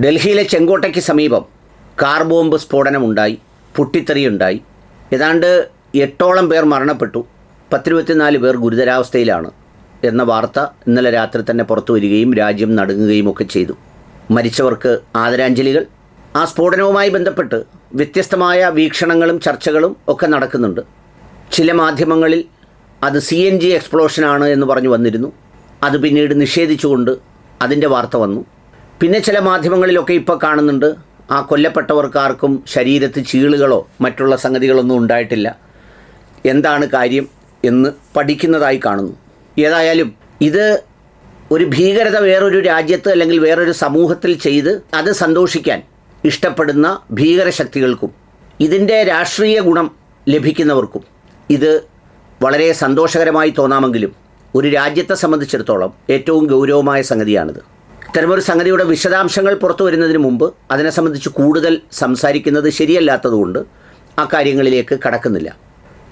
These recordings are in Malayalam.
ഡൽഹിയിലെ ചെങ്കോട്ടയ്ക്ക് സമീപം കാർ ബോംബ് സ്ഫോടനമുണ്ടായി പൊട്ടിത്തെറിയുണ്ടായി. ഏതാണ്ട് എട്ടോളം പേർ മരണപ്പെട്ടു. പത്തിരുപത്തിനാല് പേർ ഗുരുതരാവസ്ഥയിലാണ് എന്ന വാർത്ത ഇന്നലെ രാത്രി തന്നെ പുറത്തു വരികയും രാജ്യം നടുങ്ങുകയും ഒക്കെ ചെയ്തു. മരിച്ചവർക്ക് ആദരാഞ്ജലികൾ. ആ സ്ഫോടനവുമായി ബന്ധപ്പെട്ട് വ്യത്യസ്തമായ വീക്ഷണങ്ങളും ചർച്ചകളും ഒക്കെ നടക്കുന്നുണ്ട്. ചില മാധ്യമങ്ങളിൽ അത് സി എൻ ജി എക്സ്പ്ലോഷനാണ് എന്ന് പറഞ്ഞു വന്നിരുന്നു. അത് പിന്നീട് നിഷേധിച്ചുകൊണ്ട് അതിന്റെ വാർത്ത വന്നു. പിന്നെ ചില മാധ്യമങ്ങളിലൊക്കെ ഇപ്പോൾ കാണുന്നുണ്ട് ആ കൊല്ലപ്പെട്ടവർക്കാർക്കും ശരീരത്ത് ചീളുകളോ മറ്റുള്ള സംഗതികളൊന്നും ഉണ്ടായിട്ടില്ല. എന്താണ് കാര്യം എന്ന് പഠിക്കുന്നതായി കാണുന്നു. ഏതായാലും ഇത് ഒരു ഭീകരത വേറൊരു രാജ്യത്ത് അല്ലെങ്കിൽ വേറൊരു സമൂഹത്തിൽ ചെയ്ത് അത് സന്തോഷിക്കാൻ ഇഷ്ടപ്പെടുന്ന ഭീകരശക്തികൾക്കും ഇതിന്റെ രാഷ്ട്രീയ ഗുണം ലഭിക്കുന്നവർക്കും ഇത് വളരെ സന്തോഷകരമായി തോന്നാമെങ്കിലും ഒരു രാജ്യത്തെ സംബന്ധിച്ചിടത്തോളം ഏറ്റവും ഗൗരവമായ സംഗതിയാണിത്. ഇത്തരമൊരു സംഗതിയുടെ വിശദാംശങ്ങൾ പുറത്തു വരുന്നതിന് മുമ്പ് അതിനെ സംബന്ധിച്ച് കൂടുതൽ സംസാരിക്കുന്നത് ശരിയല്ലാത്തതുകൊണ്ട് ആ കാര്യങ്ങളിലേക്ക് കടക്കുന്നില്ല.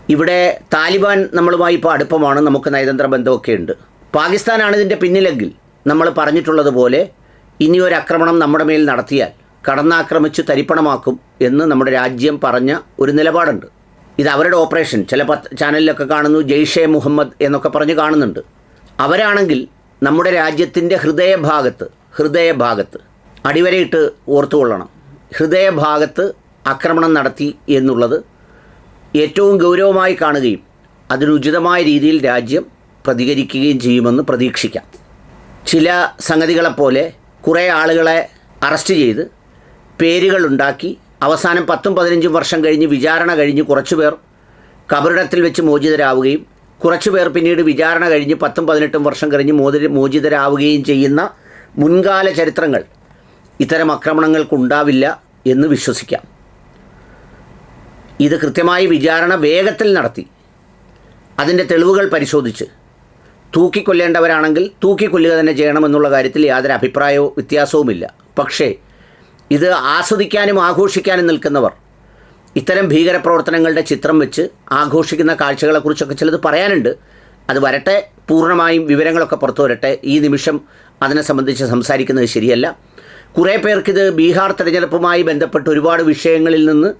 ഇവിടെ താലിബാൻ നമ്മളുമായി ഇപ്പോൾ അടുപ്പമാണ് നമുക്ക് നയതന്ത്ര ബന്ധമൊക്കെ ഉണ്ട്. പാകിസ്ഥാനാണ് ഇതിന്റെ പിന്നിലെങ്കിൽ നമ്മൾ പറഞ്ഞിട്ടുള്ളതുപോലെ ഒരു ആക്രമണം നമ്മുടെ മേൽ നടത്തിയാൽ കടന്നാക്രമിച്ച് തരിപ്പണമാക്കും എന്ന് നമ്മുടെ രാജ്യം പറഞ്ഞ ഒരു നിലപാടുണ്ട്. ഇത് അവരുടെ ഓപ്പറേഷൻ. ചില പത്ത് ചാനലിലൊക്കെ കാണുന്നു ജെയ്ഷെ മുഹമ്മദ് എന്നൊക്കെ പറഞ്ഞ് കാണുന്നുണ്ട്. അവരാണെങ്കിൽ നമ്മുടെ രാജ്യത്തിന്റെ ഹൃദയഭാഗത്ത് ഹൃദയഭാഗത്ത് അടിവരയിട്ട് ഓർത്തുകൊള്ളണം ഹൃദയഭാഗത്ത് ആക്രമണം നടത്തി എന്നുള്ളത് ഏറ്റവും ഗൗരവമായി കാണുകയും അതിനുചിതമായ രീതിയിൽ രാജ്യം പ്രതികരിക്കുകയും ചെയ്യുമെന്ന് പ്രതീക്ഷിക്കാം. ചില സംഗതികളെപ്പോലെ കുറേ ആളുകളെ അറസ്റ്റ് ചെയ്ത് പേരുകളുണ്ടാക്കി അവസാനം പത്തും പതിനഞ്ചും വർഷം കഴിഞ്ഞ് വിചാരണ കഴിഞ്ഞ് കുറച്ചുപേർ കബറിടത്തിൽ വെച്ച് മോചിതരാവുകയും കുറച്ചു പേർ പിന്നീട് വിചാരണ കഴിഞ്ഞ് പത്തും പതിനെട്ടും വർഷം കഴിഞ്ഞ് മോചി മോചിതരാവുകയും ചെയ്യുന്ന മുൻകാല ചരിത്രങ്ങൾ ഇത്തരം ആക്രമണങ്ങൾക്കുണ്ടാവില്ല എന്ന് വിശ്വസിക്കാം. ഇത് കൃത്യമായി വിചാരണ വേഗത്തിൽ നടത്തി. അതിന്റെ തെളിവുകൾ പരിശോധിച്ച്. തൂക്കിക്കൊല്ലേണ്ടവരാണെങ്കിൽ തൂക്കിക്കൊല്ലുക തന്നെ ചെയ്യണമെന്നുള്ള കാര്യത്തിൽ യാതൊരു അഭിപ്രായവും വ്യത്യാസവുമില്ല. പക്ഷേ ഇത് ആസ്വദിക്കാനും ആഘോഷിക്കാനും നിൽക്കുന്നവർ ഇത്തരം ഭീകരപ്രവർത്തനങ്ങളുടെ ചിത്രം വെച്ച് ആഘോഷിക്കുന്ന കാഴ്ചകളെക്കുറിച്ചൊക്കെ ചിലത് പറയാനുണ്ട്. അത് വരട്ടെ പൂർണമായും വിവരങ്ങളൊക്കെ പുറത്തു വരട്ടെ ഈ നിമിഷം അതിനെ സംബന്ധിച്ച് സംസാരിക്കുന്നത് ശരിയല്ല. കുറേ പേർക്കിത് ബീഹാർ തെരഞ്ഞെടുപ്പുമായി ബന്ധപ്പെട്ട് ഒരുപാട് വിഷയങ്ങളിൽ നിന്ന്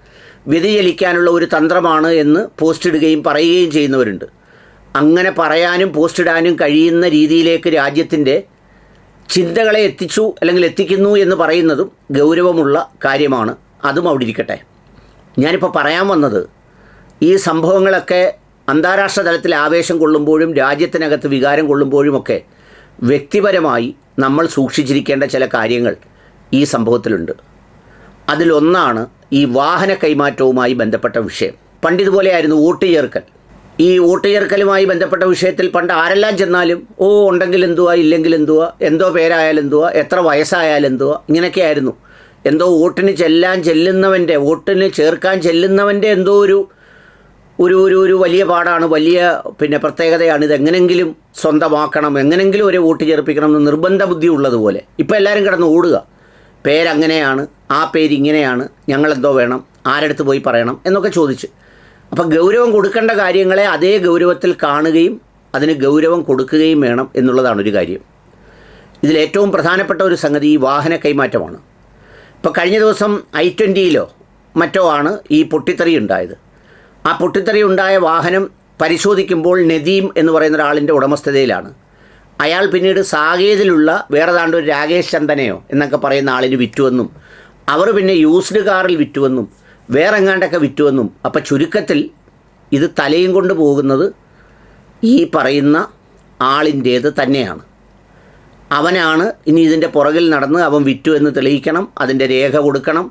വ്യതിചലിക്കാനുള്ള ഒരു തന്ത്രമാണ് എന്ന് പോസ്റ്റ് ഇടുകയും പറയുകയും ചെയ്യുന്നവരുണ്ട്. അങ്ങനെ പറയാനും പോസ്റ്റ് ഇടാനും കഴിയുന്ന രീതിയിലേക്ക് രാജ്യത്തിന്റെ ചിന്തകളെ എത്തിച്ചു അല്ലെങ്കിൽ എത്തിക്കുന്നു എന്ന് പറയുന്നതും ഗൗരവമുള്ള കാര്യമാണ്. അതും അവിടെ ഇരിക്കട്ടെ. ഞാനിപ്പോൾ പറയാൻ വന്നത് ഈ സംഭവങ്ങളൊക്കെ അന്താരാഷ്ട്ര തലത്തിൽ ആവേശം കൊള്ളുമ്പോഴും രാജ്യത്തിനകത്ത് വികാരം കൊള്ളുമ്പോഴുമൊക്കെ വ്യക്തിപരമായി നമ്മൾ സൂക്ഷിച്ചിരിക്കേണ്ട ചില കാര്യങ്ങൾ ഈ സംഭവത്തിലുണ്ട്. അതിലൊന്നാണ് ഈ വാഹന കൈമാറ്റവുമായി ബന്ധപ്പെട്ട വിഷയം. പണ്ടിതുപോലെയായിരുന്നു വോട്ട് ചേർക്കൽ. ഈ വോട്ട് ചേർക്കലുമായി ബന്ധപ്പെട്ട വിഷയത്തിൽ പണ്ട് ആരെല്ലാം ചെന്നാലും ഓ ഉണ്ടെങ്കിൽ എന്തുവാ ഇല്ലെങ്കിൽ എന്തുവാ എന്തോ പേരായാലും എന്തുവാ എത്ര വയസ്സായാലും എന്തുവാ ഇങ്ങനെയൊക്കെയായിരുന്നു എന്തോ വോട്ടിന് ചെല്ലാൻ ചെല്ലുന്നവന്റെ വോട്ടിന് ചേർക്കാൻ ചെല്ലുന്നവന്റെ എന്തോ ഒരു ഒരു ഒരു ഒരു വലിയ പാടാണ് വലിയ പിന്നെ പ്രത്യേകതയാണ്. ഇത് എങ്ങനെങ്കിലും സ്വന്തമാക്കണം എങ്ങനെങ്കിലും ഒരു വോട്ട് ചേർപ്പിക്കണം എന്ന് നിർബന്ധ ബുദ്ധി ഉള്ളതുപോലെ ഇപ്പോൾ എല്ലാവരും കിടന്ന് ഓടുക. പേരങ്ങനെയാണ് ആ പേരിങ്ങനെയാണ് ഞങ്ങളെന്തോ വേണം ആരടുത്ത് പോയി പറയണം എന്നൊക്കെ ചോദിച്ച്. അപ്പോൾ ഗൗരവം കൊടുക്കേണ്ട കാര്യങ്ങളെ അതേ ഗൗരവത്തിൽ കാണുകയും അതിന് ഗൗരവം കൊടുക്കുകയും വേണം എന്നുള്ളതാണ് ഒരു കാര്യം. ഇതിലേറ്റവും പ്രധാനപ്പെട്ട ഒരു സംഗതി ഈ വാഹന കൈമാറ്റമാണ്. ഇപ്പോൾ കഴിഞ്ഞ ദിവസം ഐ ട്വന്റിയിലോ മറ്റോ ആണ് ഈ പൊട്ടിത്തെറി ഉണ്ടായത്. ആ പൊട്ടിത്തെറി ഉണ്ടായ വാഹനം പരിശോധിക്കുമ്പോൾ നദീം എന്ന് പറയുന്ന ഒരാളിന്റെ ഉടമസ്ഥതയിലാണ്. അയാൾ പിന്നീട് സാകേതിലുള്ള വേറെ ഒരു രാകേഷ് ചന്ദനയോ എന്നൊക്കെ പറയുന്ന ആളിന് വിറ്റുവെന്നും അവർ പിന്നെ യൂസ്ഡ് കാറിൽ വിറ്റുവെന്നും വേറെ എങ്ങാണ്ടൊക്കെ വിറ്റുവെന്നും അപ്പോൾ ചുരുക്കത്തിൽ ഇത് തലയും കൊണ്ട് പോകുന്നത് ഈ പറയുന്ന ആളിന്റേത് തന്നെയാണ്. അവനാണ് ഇനി ഇതിന്റെ പുറകിൽ നടന്ന് അവൻ വിറ്റു എന്ന് തെളിയിക്കണം അതിന്റെ രേഖ കൊടുക്കണം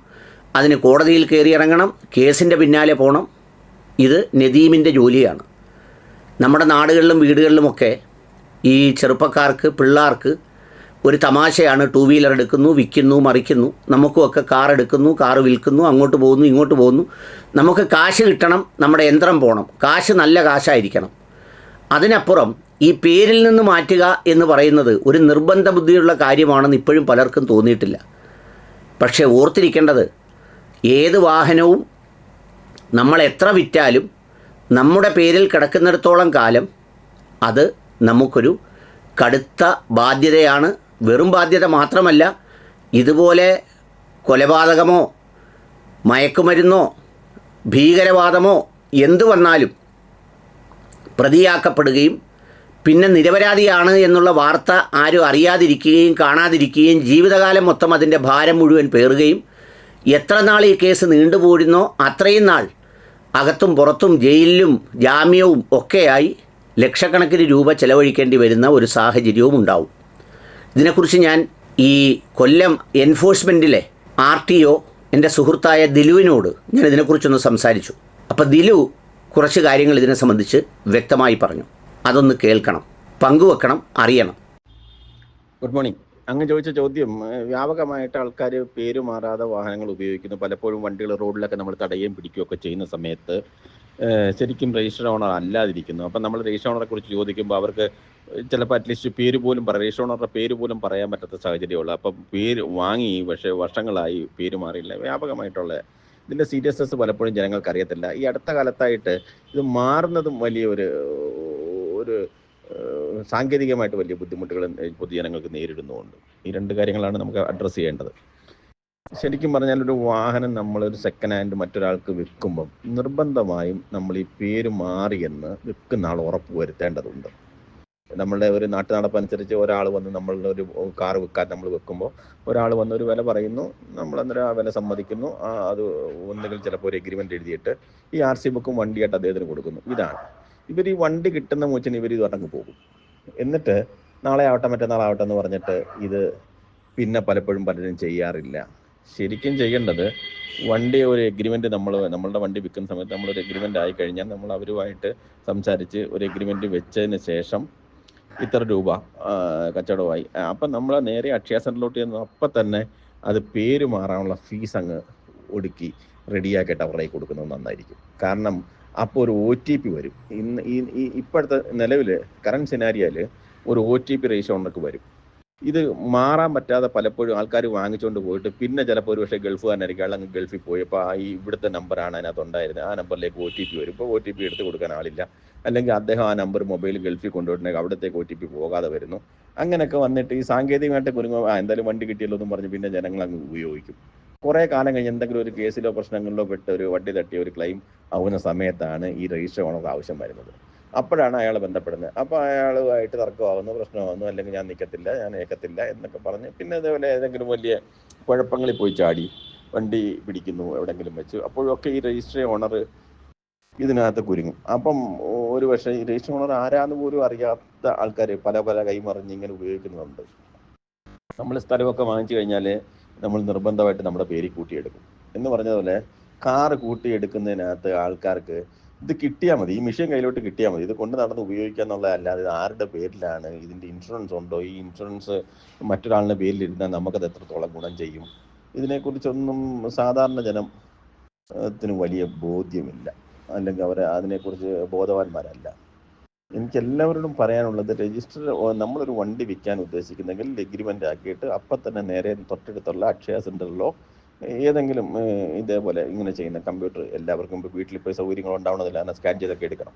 അതിന് കോടതിയിൽ കയറിയിറങ്ങണം കേസിന്റെ പിന്നാലെ പോകണം ഇത് നദീമിന്റെ ജോലിയാണ്. നമ്മുടെ നാടുകളിലും വീടുകളിലുമൊക്കെ ഈ ചെറുപ്പക്കാർക്ക് പിള്ളേർക്ക് ഒരു തമാശയാണ് ടൂ വീലർ എടുക്കുന്നു വിൽക്കുന്നു മറിക്കുന്നു. നമുക്കുമൊക്കെ കാർ എടുക്കുന്നു കാർ വിൽക്കുന്നു അങ്ങോട്ട് പോകുന്നു ഇങ്ങോട്ട് പോകുന്നു. നമുക്ക് കാശ് കിട്ടണം നമ്മുടെ യന്ത്രം പോകണം കാശ് നല്ല കാശായിരിക്കണം. അതിനപ്പുറം ഈ പേരിൽ നിന്ന് മാറ്റുക എന്ന് പറയുന്നത് ഒരു നിർബന്ധ ബുദ്ധിയുള്ള കാര്യമാണെന്ന് ഇപ്പോഴും പലർക്കും തോന്നിയിട്ടില്ല. പക്ഷേ ഓർത്തിരിക്കേണ്ടത് ഏത് വാഹനവും നമ്മൾ എത്ര വിറ്റാലും നമ്മുടെ പേരിൽ കിടക്കുന്നിടത്തോളം കാലം അത് നമുക്കൊരു കടുത്ത ബാധ്യതയാണ്. വെറും ബാധ്യത മാത്രമല്ല ഇതുപോലെ കൊലപാതകമോ മയക്കുമരുന്നോ ഭീകരവാദമോ എന്തു വന്നാലും പ്രതിയാക്കപ്പെടുകയും പിന്നെ നിരപരാധിയാണ് എന്നുള്ള വാർത്ത ആരും അറിയാതിരിക്കുകയും കാണാതിരിക്കുകയും ജീവിതകാലം മൊത്തം അതിന്റെ ഭാരം മുഴുവൻ പേറുകയും എത്ര നാൾ ഈ കേസ് നീണ്ടുപോരുന്നോ അത്രയും നാൾ അകത്തും പുറത്തും ജയിലിലും ജാമ്യവും ഒക്കെയായി ലക്ഷക്കണക്കിന് രൂപ ചെലവഴിക്കേണ്ടി വരുന്ന ഒരു സാഹചര്യവും ഉണ്ടാവും. ഇതിനെക്കുറിച്ച് ഞാൻ ഈ കൊല്ലം എൻഫോഴ്സ്മെന്റിലെ ആർ ടി ഒ എന്റെ സുഹൃത്തായ ദിലുവിനോട് ഞാൻ ഇതിനെക്കുറിച്ചൊന്ന് സംസാരിച്ചു. അപ്പോൾ ദിലു കുറച്ച് കാര്യങ്ങൾ ഇതിനെ സംബന്ധിച്ച് വ്യക്തമായി പറഞ്ഞു. അതൊന്ന് കേൾക്കണം പങ്കുവെക്കണം അറിയണം. ഗുഡ് മോർണിംഗ് അങ്ങ് ചോദിച്ച ചോദ്യം വ്യാപകമായിട്ട് ആൾക്കാർ പേര് മാറാതെ വാഹനങ്ങൾ ഉപയോഗിക്കുന്നു. പലപ്പോഴും വണ്ടികൾ റോഡിലൊക്കെ നമ്മൾ തടയുകയും പിടിക്കുകയൊക്കെ ചെയ്യുന്ന സമയത്ത് ശരിക്കും രജിസ്റ്റർ ഓണർ അല്ലാതിരിക്കുന്നു. അപ്പം നമ്മൾ രജിസ്റ്റർ ഓണറെ കുറിച്ച് ചോദിക്കുമ്പോൾ അവർക്ക് ചിലപ്പോൾ അറ്റ്ലീസ്റ്റ് പേര് പോലും പറയാം രജിസ്റ്റർ ഓണറുടെ പേര് പോലും പറയാൻ പറ്റാത്ത സാഹചര്യമുള്ളൂ അപ്പം പേര് വാങ്ങി പക്ഷേ വർഷങ്ങളായി പേര് മാറിയില്ല. വ്യാപകമായിട്ടുള്ള ഇതിന്റെ സീരിയസ്നെസ് പലപ്പോഴും ജനങ്ങൾക്ക് അറിയത്തില്ല. ഈ അടുത്ത കാലത്തായിട്ട് ഇത് മാറുന്നതും വലിയ ഒരു സാങ്കേതികമായിട്ട് വലിയ ബുദ്ധിമുട്ടുകൾ പൊതുജനങ്ങൾക്ക് നേരിടുന്നുമുണ്ട്. ഈ രണ്ട് കാര്യങ്ങളാണ് നമുക്ക് അഡ്രസ്സ് ചെയ്യേണ്ടത്. ശരിക്കും പറഞ്ഞാൽ ഒരു വാഹനം നമ്മൾ ഒരു സെക്കൻഡ് ഹാൻഡ് മറ്റൊരാൾക്ക് വിൽക്കുമ്പം നിർബന്ധമായും നമ്മൾ ഈ പേര് മാറിയെന്ന് വിൽക്കുന്ന ആൾ ഉറപ്പ് വരുത്തേണ്ടതുണ്ട്. നമ്മളുടെ ഒരു നാട്ടു നടപ്പനുസരിച്ച് ഒരാൾ വന്ന് നമ്മളുടെ ഒരു കാർ വിൽക്കാൻ നമ്മൾ വെക്കുമ്പോൾ ഒരാൾ വന്ന് ഒരു വില പറയുന്നു നമ്മൾ അന്നേരം ആ വില സമ്മതിക്കുന്നു അത് ഒന്നുകിൽ ചിലപ്പോൾ ഒരു എഗ്രിമെന്റ് എഴുതിയിട്ട് ഈ ആർ സി ബുക്കും വണ്ടിയായിട്ട് അദ്ദേഹത്തിന് കൊടുക്കുന്നു. ഇതാണ്. ഇവർ ഈ വണ്ടി കിട്ടുന്ന മൂച്ചിന് ഇവർ ഇത് പറഞ്ഞ് പോകും. എന്നിട്ട് നാളെ ആവട്ടെ മറ്റന്നാളാവട്ടെ എന്ന് പറഞ്ഞിട്ട് ഇത് പിന്നെ പലപ്പോഴും പലരും ചെയ്യാറില്ല. ശരിക്കും ചെയ്യേണ്ടത് വണ്ടി ഒരു എഗ്രിമെന്റ് നമ്മൾ നമ്മളുടെ വണ്ടി വിൽക്കുന്ന സമയത്ത് നമ്മളൊരു എഗ്രിമെന്റ് ആയി കഴിഞ്ഞാൽ നമ്മൾ അവരുമായിട്ട് സംസാരിച്ച് ഒരു എഗ്രിമെന്റ് വെച്ചതിന് ശേഷം ഇത്ര രൂപ കച്ചവടമായി അപ്പൊ നമ്മൾ നേരെ അക്ഷയ സെന്ററിലോട്ട് ചെന്ന് അപ്പം തന്നെ അത് പേര് മാറാനുള്ള ഫീസ് അങ്ങ് ഒടുക്കി റെഡിയാക്കിയിട്ട് അവരുടെ കൊടുക്കുന്നത് നന്നായിരിക്കും. കാരണം അപ്പോൾ ഒരു ഒ ടി പി വരും. ഇന്ന് ഈ ഇപ്പോഴത്തെ നിലവിൽ കറണ്ട് സിനാരിയയിൽ ഒരു ഒ ടി പി റേഷ്യോ ഉണ്ടൊക്കെ വരും. ഇത് മാറാൻ പറ്റാതെ പലപ്പോഴും ആൾക്കാർ വാങ്ങിച്ചുകൊണ്ട് പോയിട്ട് പിന്നെ ചിലപ്പോൾ ഒരു പക്ഷേ ഗൾഫുകാരനായിരിക്കും അങ്ങ് ഗൾഫിൽ പോയി. അപ്പോൾ ഈ ഇവിടുത്തെ നമ്പറാണ് അതിനകത്ത് ഉണ്ടായിരുന്നത് ആ നമ്പറിലേക്ക് ഒ ടി പി വരും. ഇപ്പോൾ ഒ ടി പി എടുത്ത് കൊടുക്കാൻ ആളില്ല. അല്ലെങ്കിൽ അദ്ദേഹം ആ നമ്പർ മൊബൈൽ ഗൾഫിൽ കൊണ്ടുപോയിട്ടുണ്ടെങ്കിൽ അവിടത്തേക്ക് ഒ ടി പി പോകാതെ വരുന്നു. അങ്ങനെയൊക്കെ വന്നിട്ട് ഈ സാങ്കേതികമായിട്ട് കുരുങ്ങ എന്തായാലും വണ്ടി കിട്ടിയല്ലോ എന്നും പറഞ്ഞ് പിന്നെ ജനങ്ങൾ അങ്ങ് ഉപയോഗിക്കും. കുറേ കാലം കഴിഞ്ഞ് എന്തെങ്കിലും ഒരു കേസിലോ പ്രശ്നങ്ങളിലോ പെട്ട് ഒരു വട്ടി തട്ടിയ ഒരു ക്ലെയിം ആവുന്ന സമയത്താണ് ഈ രജിസ്റ്റർ ഓണർ ആവശ്യം വരുന്നത്. അപ്പോഴാണ് അയാൾ ബന്ധപ്പെടുന്നത്. അപ്പോൾ അയാളുമായിട്ട് തർക്കമാകുന്നു പ്രശ്നമാകുന്നു അല്ലെങ്കിൽ ഞാൻ നിൽക്കത്തില്ല ഞാൻ ഏക്കത്തില്ല എന്നൊക്കെ പറഞ്ഞ് പിന്നെ അതേപോലെ ഏതെങ്കിലും വലിയ കുഴപ്പങ്ങളിൽ പോയി ചാടി വണ്ടി പിടിക്കുന്നു എവിടെങ്കിലും വെച്ചു. അപ്പോഴൊക്കെ ഈ രജിസ്റ്റർ ഓണർ ഇതിനകത്ത് കുരുങ്ങും. അപ്പം ഒരു പക്ഷേ ഈ രജിസ്റ്റർ ഓണർ ആരാന്ന് പോലും അറിയാത്ത ആൾക്കാർ പല പല കൈമറിഞ്ഞ് ഇങ്ങനെ ഉപയോഗിക്കുന്നുണ്ട്. നമ്മൾ സ്ഥലമൊക്കെ വാങ്ങിച്ചു കഴിഞ്ഞാൽ നമ്മൾ നിർബന്ധമായിട്ട് നമ്മുടെ പേര് കൂട്ടിയെടുക്കും. എന്ന് പറഞ്ഞതുപോലെ കാറ് കൂട്ടിയെടുക്കുന്നതിനകത്ത് ആൾക്കാർക്ക് ഇത് കിട്ടിയാൽ മതി. ഈ മിഷൻ കയ്യിലോട്ട് കിട്ടിയാൽ മതി. ഇത് കൊണ്ട് നടന്ന് ഉപയോഗിക്കുക എന്നുള്ളതല്ലാതെ ഇത് ആരുടെ പേരിലാണ്? ഇതിന്റെ ഇൻഷുറൻസ് ഉണ്ടോ? ഈ ഇൻഷുറൻസ് മറ്റൊരാളുടെ പേരിലിരുന്നാൽ നമുക്കത് എത്രത്തോളം ഗുണം ചെയ്യും? ഇതിനെക്കുറിച്ചൊന്നും സാധാരണ ജനം ത്തിന് വലിയ ബോധ്യമില്ല. അല്ലെങ്കിൽ അവർ അതിനെക്കുറിച്ച് ബോധവാന്മാരല്ല. എനിക്ക് എല്ലാവരോടും പറയാനുള്ളത് രജിസ്റ്റർ നമ്മളൊരു വണ്ടി വിൽക്കാൻ ഉദ്ദേശിക്കുന്നെങ്കിൽ എഗ്രിമെന്റ് ആക്കിയിട്ട് അപ്പം തന്നെ നേരെ തൊട്ടടുത്തുള്ള അക്ഷയ സെന്ററിലോ ഏതെങ്കിലും ഇതേപോലെ ഇങ്ങനെ ചെയ്യുന്ന കമ്പ്യൂട്ടർ എല്ലാവർക്കും ഇപ്പോൾ വീട്ടിൽ പോയി സൗകര്യങ്ങൾ ഉണ്ടാവണമെന്നില്ല എന്നാൽ സ്കാൻ ചെയ്തൊക്കെ എടുക്കണം.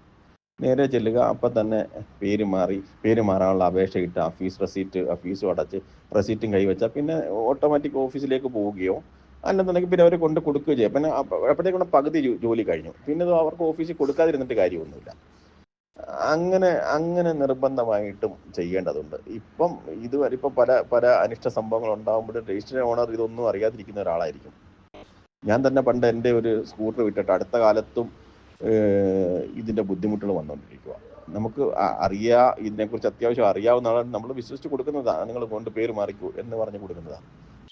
നേരെ ചെല്ലുക അപ്പം തന്നെ പേര് മാറി പേര് മാറാനുള്ള അപേക്ഷ ഇട്ട് ആ ഫീസ് റെസീറ്റ് ആ ഫീസും അടച്ച് റെസീറ്റും കൈവച്ചാൽ പിന്നെ ഓട്ടോമാറ്റിക് ഓഫീസിലേക്ക് പോവുകയോ അല്ലെന്നുണ്ടെങ്കിൽ പിന്നെ അവർ കൊണ്ട് കൊടുക്കുകയോ ചെയ്യാം. പിന്നെ അപ്പ- അപ്പോഴത്തേക്കും പകുതി ജോലി കഴിഞ്ഞു. പിന്നെ അവർക്ക് ഓഫീസിൽ കൊടുക്കാതിരുന്നിട്ട് കാര്യമൊന്നുമില്ല. അങ്ങനെ അങ്ങനെ നിർബന്ധമായിട്ടും ചെയ്യേണ്ടതുണ്ട്. ഇപ്പം ഇതുവരെ ഇപ്പം പല പല അനിഷ്ട സംഭവങ്ങൾ ഉണ്ടാകുമ്പോഴും രജിസ്റ്റർ ഓണർ ഇതൊന്നും അറിയാതിരിക്കുന്ന ഒരാളായിരിക്കും. ഞാൻ തന്നെ പണ്ട് എന്റെ ഒരു സ്കൂട്ടർ വിട്ടിട്ട് അടുത്ത കാലത്തും ഇതിന്റെ ബുദ്ധിമുട്ടുകൾ വന്നുകൊണ്ടിരിക്കുക നമുക്ക് അറിയാ ഇതിനെക്കുറിച്ച് അത്യാവശ്യം അറിയാവുന്ന ആളാണ് നമ്മൾ വിശ്വസിച്ച് കൊടുക്കുന്നതാണ് നിങ്ങൾ കൊണ്ട് പേര് മാറിക്കൂ എന്ന് പറഞ്ഞു കൊടുക്കുന്നതാണ്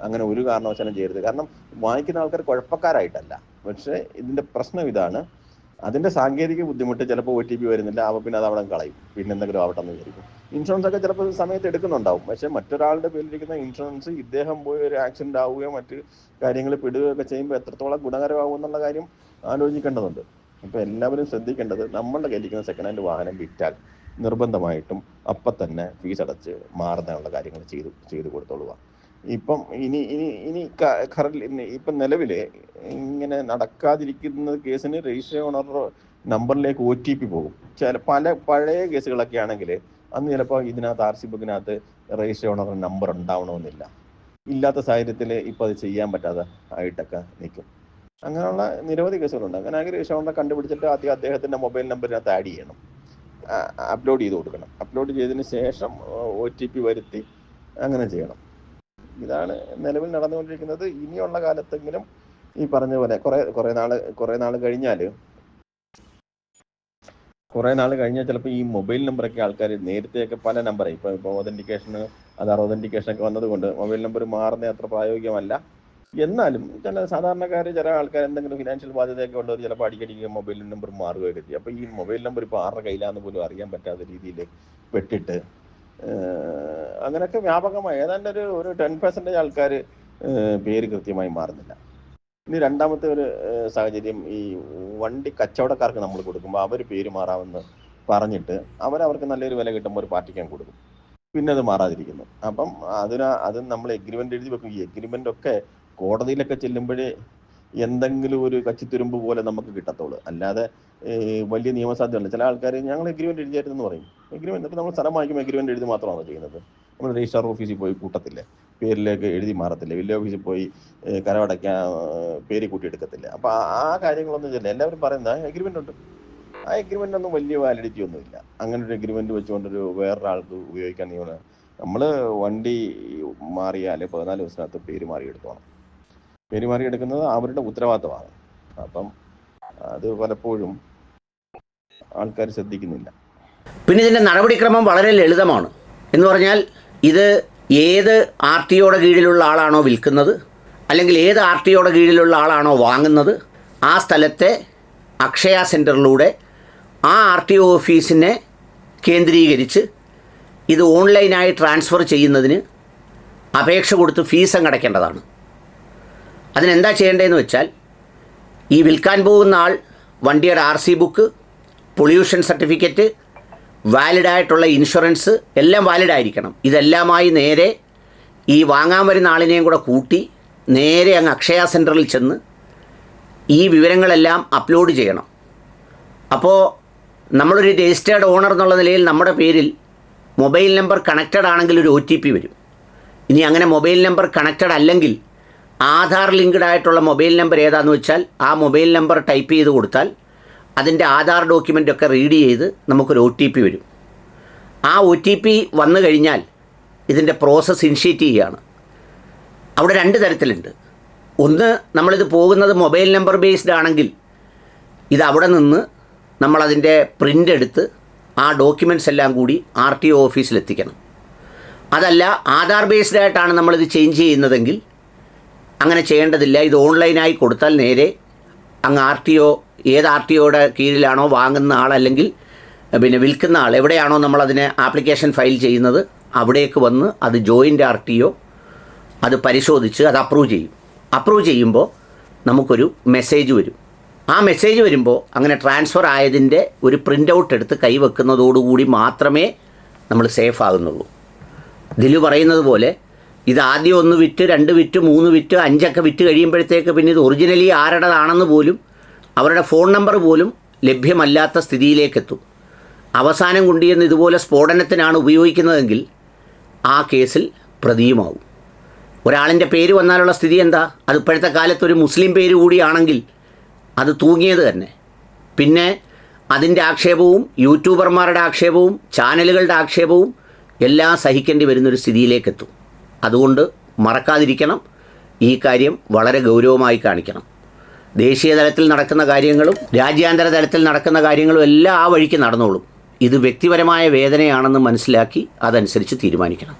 അങ്ങനെ ഒരു കാരണവശാലും ചെയ്യരുത്. കാരണം വാങ്ങിക്കുന്ന ആൾക്കാർ കുഴപ്പക്കാരായിട്ടല്ല. പക്ഷേ ഇതിന്റെ പ്രശ്നം ഇതാണ്. അതിന്റെ സാങ്കേതിക ബുദ്ധിമുട്ട് ചിലപ്പോൾ ഒ ടി പി വരുന്നില്ല അപ്പോൾ പിന്നെ അത് അവിടെ കളയും. പിന്നെ എന്തെങ്കിലും ആവട്ടെ എന്ന് വിചാരിക്കും. ഇൻഷുറൻസ് ഒക്കെ ചിലപ്പോൾ സമയത്ത് എടുക്കുന്നുണ്ടാവും. പക്ഷെ മറ്റൊരാളുടെ പേരിലിരിക്കുന്ന ഇൻഷുറൻസ് ഇദ്ദേഹം പോയി ഒരു ആക്സിഡന്റ് ആവുകയോ മറ്റ് കാര്യങ്ങൾ പെടുകയൊക്കെ ചെയ്യുമ്പോൾ എത്രത്തോളം ഗുണകരമാകും എന്നുള്ള കാര്യം ആലോചിക്കേണ്ടതുണ്ട്. അപ്പോൾ എല്ലാവരും ശ്രദ്ധിക്കേണ്ടത് നമ്മളുടെ കയ്യിലിരിക്കുന്ന സെക്കൻഡ് ഹാൻഡ് വാഹനം വിറ്റാൽ നിർബന്ധമായിട്ടും അപ്പം തന്നെ ഫീസ് അടച്ച് മാറുന്നതിനുള്ള കാര്യങ്ങൾ ചെയ്തു ചെയ്തു കൊടുത്തോളുക. ഇപ്പം ഇനി ഇനി ഇനി ഇപ്പം നിലവിൽ ഇങ്ങനെ നടക്കാതിരിക്കുന്ന കേസിന് രജിസ്റ്റർ ഓണർ നമ്പറിലേക്ക് ഒ ടി പി പോകും. ചില പല പഴയ കേസുകളൊക്കെ ആണെങ്കിൽ അന്ന് ചിലപ്പോൾ ഇതിനകത്ത് ആർ സി ബുക്കിനകത്ത് രജിസ്റ്റർ ഓണർ നമ്പർ ഉണ്ടാവണമെന്നില്ല. ഇല്ലാത്ത സാഹചര്യത്തിൽ ഇപ്പോൾ അത് ചെയ്യാൻ പറ്റാതെ ആയിട്ടൊക്കെ നിൽക്കും. അങ്ങനെയുള്ള നിരവധി കേസുകളുണ്ട്. അങ്ങനെ രജിസ്റ്റർ കണ്ടുപിടിച്ചിട്ട് ആദ്യം അദ്ദേഹത്തിന്റെ മൊബൈൽ നമ്പറിനകത്ത് ആഡ് ചെയ്യണം. അപ്ലോഡ് ചെയ്ത് കൊടുക്കണം. അപ്ലോഡ് ചെയ്തതിന് ശേഷം ഒ ടി പി വരുത്തി അങ്ങനെ ചെയ്യണം. ഇതാണ് നിലവിൽ നടന്നുകൊണ്ടിരിക്കുന്നത്. ഇനിയുള്ള കാലത്തെങ്കിലും ഈ പറഞ്ഞ പോലെ കുറെ കുറെ നാൾ കുറെ നാൾ കഴിഞ്ഞാൽ കുറേ നാൾ കഴിഞ്ഞാൽ ചിലപ്പോൾ ഈ മൊബൈൽ നമ്പറൊക്കെ ആൾക്കാർ നേരത്തെയൊക്കെ പല നമ്പർ ഇപ്പോൾ ഇപ്പോൾ ഒതന്റിക്കേഷന് ആധാർ ഒക്കെ വന്നതുകൊണ്ട് മൊബൈൽ നമ്പർ മാറുന്ന അത്ര പ്രായോഗികമല്ല. എന്നാലും ചില സാധാരണക്കാർ ചില ആൾക്കാർ എന്തെങ്കിലും ഫിനാൻഷ്യൽ ബാധ്യതയൊക്കെ ഉള്ളവർ ചിലപ്പോൾ അടിക്കടിക്ക് മൊബൈൽ നമ്പർ മാറുകയൊക്കെ ചെയ്യും. അപ്പോൾ ഈ മൊബൈൽ നമ്പർ ഇപ്പോൾ ആരുടെ കയ്യിലാന്ന് പോലും അറിയാൻ പറ്റാത്ത രീതിയിൽ പെട്ടിട്ട് അങ്ങനെയൊക്കെ വ്യാപകമായി. ഏതാണ്ട് ഒരു ഒരു ടെൻ പെർസെന്റേജ് ആൾക്കാർ പേര് കൃത്യമായി മാറുന്നില്ല. ഇനി രണ്ടാമത്തെ ഒരു സാഹചര്യം ഈ വണ്ടി കച്ചവടക്കാർക്ക് നമ്മൾ കൊടുക്കുമ്പോൾ അവർ പേര് മാറാമെന്ന് പറഞ്ഞിട്ട് അവരവർക്ക് നല്ലൊരു വില കിട്ടുമ്പോൾ ഒരു പാർട്ടിക്കാൻ കൊടുക്കും. പിന്നെ അത് മാറാതിരിക്കുന്നു. അപ്പം അതിന് അത് നമ്മൾ എഗ്രിമെന്റ് എഴുതി വെക്കും. ഈ എഗ്രിമെന്റ് ഒക്കെ കോടതിയിലൊക്കെ ചെല്ലുമ്പോഴേ എന്തെങ്കിലും ഒരു കച്ചിത്തുരുമ്പ് പോലെ നമുക്ക് കിട്ടത്തുള്ളൂ. അല്ലാതെ വലിയ നിയമസാധ്യതയുണ്ട് ചില ആൾക്കാർ ഞങ്ങൾ എഗ്രിമെന്റ് എഴുതിയായിരുന്നു പറയും. എഗ്രിമെന്റ് ഇപ്പം നമ്മൾ സ്ഥലം വാങ്ങിക്കുമ്പോൾ എഗ്രിമെന്റ് എഴുതി മാത്രമാണോ ചെയ്യുന്നത്? നമ്മൾ രജിസ്ട്രാർ ഓഫീസിൽ പോയി കൂട്ടത്തില്ല. പേരിലേക്ക് എഴുതി മാറത്തില്ല. വില്ലേജ് ഓഫീസിൽ പോയി കരമടയ്ക്കാൻ പേര് കൂട്ടിയെടുക്കത്തില്ല. അപ്പൊ ആ കാര്യങ്ങളൊന്നും ചെയ്യില്ല എല്ലാവരും പറയുന്നത് എഗ്രിമെന്റ് ഉണ്ട്. ആ എഗ്രിമെന്റ് ഒന്നും വലിയ വാലിഡിറ്റി ഒന്നുമില്ല. അങ്ങനെ ഒരു എഗ്രിമെന്റ് വെച്ചുകൊണ്ടൊരു വേറൊരാൾക്ക് ഉപയോഗിക്കാൻ നിയമം നമ്മൾ വണ്ടി മാറിയാൽ പതിനാല് ദിവസത്തിനകത്ത് പേര് മാറി എടുത്തോണം പേര് മാറി എടുക്കുന്നത് അവരുടെ ഉത്തരവാദിത്തമാണ്. അപ്പം അത് പലപ്പോഴും ആൾക്കാർ ശ്രദ്ധിക്കുന്നില്ല. പിന്നെ ഇതിന്റെ നടപടിക്രമം വളരെ ലളിതമാണ്. എന്ന് പറഞ്ഞാൽ ഇത് ഏത് ആർ ടിയോടെ കീഴിലുള്ള ആളാണോ വിൽക്കുന്നത്? അല്ലെങ്കിൽ ഏത് ആർ ടിയോടെ കീഴിലുള്ള ആളാണോ വാങ്ങുന്നത്? ആ സ്ഥലത്തെ അക്ഷയ സെന്ററിലൂടെ ആ ആർ ടി ഒ ഓഫീസിനെ കേന്ദ്രീകരിച്ച് ഇത് ഓൺലൈനായി ട്രാൻസ്ഫർ ചെയ്യുന്നതിന് അപേക്ഷ കൊടുത്ത് ഫീസ് അടയ്ക്കേണ്ടതാണ് അതിനെന്താ ചെയ്യേണ്ടതെന്ന് വെച്ചാൽ ഈ വിൽക്കാൻ പോകുന്ന ആൾ വണ്ടിയുടെ R C book pollution certificate വാലിഡായിട്ടുള്ള insurance എല്ലാം വാലിഡ് ആയിരിക്കണം ഇതെല്ലാമായി നേരെ ഈ വാങ്ങാൻ വരുന്ന ആളിനെയും കൂടെ കൂട്ടി നേരെ അങ്ങ് അക്ഷയ സെന്ററിൽ ചെന്ന് ഈ വിവരങ്ങളെല്ലാം അപ്ലോഡ് ചെയ്യണം. അപ്പോൾ നമ്മളൊരു രജിസ്റ്റേർഡ് ഓണർ എന്നുള്ള നിലയിൽ നമ്മുടെ പേരിൽ മൊബൈൽ നമ്പർ കണക്റ്റഡ് ആണെങ്കിൽ ഒരു ഒ ടി പി വരും. ഇനി അങ്ങനെ മൊബൈൽ നമ്പർ കണക്റ്റഡ് അല്ലെങ്കിൽ ആധാർ ലിങ്ക്ഡ് ആയിട്ടുള്ള മൊബൈൽ നമ്പർ ഏതാണെന്ന് വെച്ചാൽ ആ മൊബൈൽ നമ്പർ ടൈപ്പ് ചെയ്ത് കൊടുത്താൽ അതിന്റെ ആധാർ ഡോക്യുമെന്റൊക്കെ റീഡ് ചെയ്ത് നമുക്കൊരു ഒ ടി പി വരും. ആ ഒ ടി പി വന്നു കഴിഞ്ഞാൽ ഇതിന്റെ പ്രോസസ്സ് ഇനിഷ്യേറ്റ് ചെയ്യുകയാണ്. അവിടെ രണ്ട് തരത്തിലുണ്ട്. ഒന്ന് നമ്മളിത് പോകുന്നത് മൊബൈൽ നമ്പർ ബേസ്ഡ് ആണെങ്കിൽ ഇത് അവിടെ നിന്ന് നമ്മളതിന്റെ പ്രിന്റ് എടുത്ത് ആ ഡോക്യുമെന്റ്സ് എല്ലാം കൂടി ആർ ടി ഒ ഓഫീസിലെത്തിക്കണം അതല്ല ആധാർ ബേസ്ഡ് ആയിട്ടാണ് നമ്മളിത് ചേഞ്ച് ചെയ്യുന്നതെങ്കിൽ അങ്ങനെ ചെയ്യേണ്ടതില്ല. ഇത് ഓൺലൈനായി കൊടുത്താൽ നേരെ അങ്ങ് ആർ ടി ഒ ഏത് ആർ ടി ഒയുടെ കീഴിലാണോ വാങ്ങുന്ന ആൾ അല്ലെങ്കിൽ പിന്നെ വിൽക്കുന്ന ആൾ എവിടെയാണോ നമ്മളതിന് ആപ്ലിക്കേഷൻ ഫയൽ ചെയ്യുന്നത് അവിടേക്ക് വന്ന് അത് ജോയിന്റ് ആർ ടി ഒ അത് പരിശോധിച്ച് അത് അപ്രൂവ് ചെയ്യും. അപ്രൂവ് ചെയ്യുമ്പോൾ നമുക്കൊരു മെസ്സേജ് വരും. ആ മെസ്സേജ് വരുമ്പോൾ അങ്ങനെ ട്രാൻസ്ഫർ ആയതിന്റെ ഒരു പ്രിന്റ് ഔട്ട് എടുത്ത് കൈവെക്കുന്നതോടുകൂടി മാത്രമേ നമ്മൾ സേഫ് ആകുന്നുള്ളൂ. ഇതിൽ പറയുന്നത് പോലെ ഇത് ആദ്യം ഒന്ന് വിറ്റ് രണ്ട് വിറ്റ് മൂന്ന് വിറ്റ് അഞ്ചൊക്കെ വിറ്റ് കഴിയുമ്പോഴത്തേക്ക് പിന്നെ ഇത് ഒറിജിനലി ആരുടേതാണെന്ന് പോലും അവരുടെ ഫോൺ നമ്പർ പോലും ലഭ്യമല്ലാത്ത സ്ഥിതിയിലേക്കെത്തും. അവസാനം കൊണ്ടുചെന്ന് ഇതുപോലെ സ്ഫോടനത്തിനാണ് ഉപയോഗിക്കുന്നതെങ്കിൽ ആ കേസിൽ പ്രതിയുമാവും. ഒരാളിന്റെ പേര് വന്നാലുള്ള സ്ഥിതി എന്താ? അത് ഇപ്പോഴത്തെ കാലത്ത് ഒരു മുസ്ലിം പേര് കൂടിയാണെങ്കിൽ അത് തൂങ്ങിയത് തന്നെ. പിന്നെ അതിന്റെ ആക്ഷേപവും യൂട്യൂബർമാരുടെ ആക്ഷേപവും ചാനലുകളുടെ ആക്ഷേപവും എല്ലാം സഹിക്കേണ്ടി വരുന്നൊരു സ്ഥിതിയിലേക്കെത്തും. അതുകൊണ്ട് മറക്കാതിരിക്കണം. ഈ കാര്യം വളരെ ഗൗരവമായി കാണിക്കണം. ദേശീയ തലത്തിൽ നടക്കുന്ന കാര്യങ്ങളും രാജ്യാന്തര തലത്തിൽ നടക്കുന്ന കാര്യങ്ങളും എല്ലാം ആ വഴിക്ക് നടന്നോളും. ഇത് വ്യക്തിപരമായ വേദനയാണെന്ന് മനസ്സിലാക്കി അതനുസരിച്ച് തീരുമാനിക്കണം.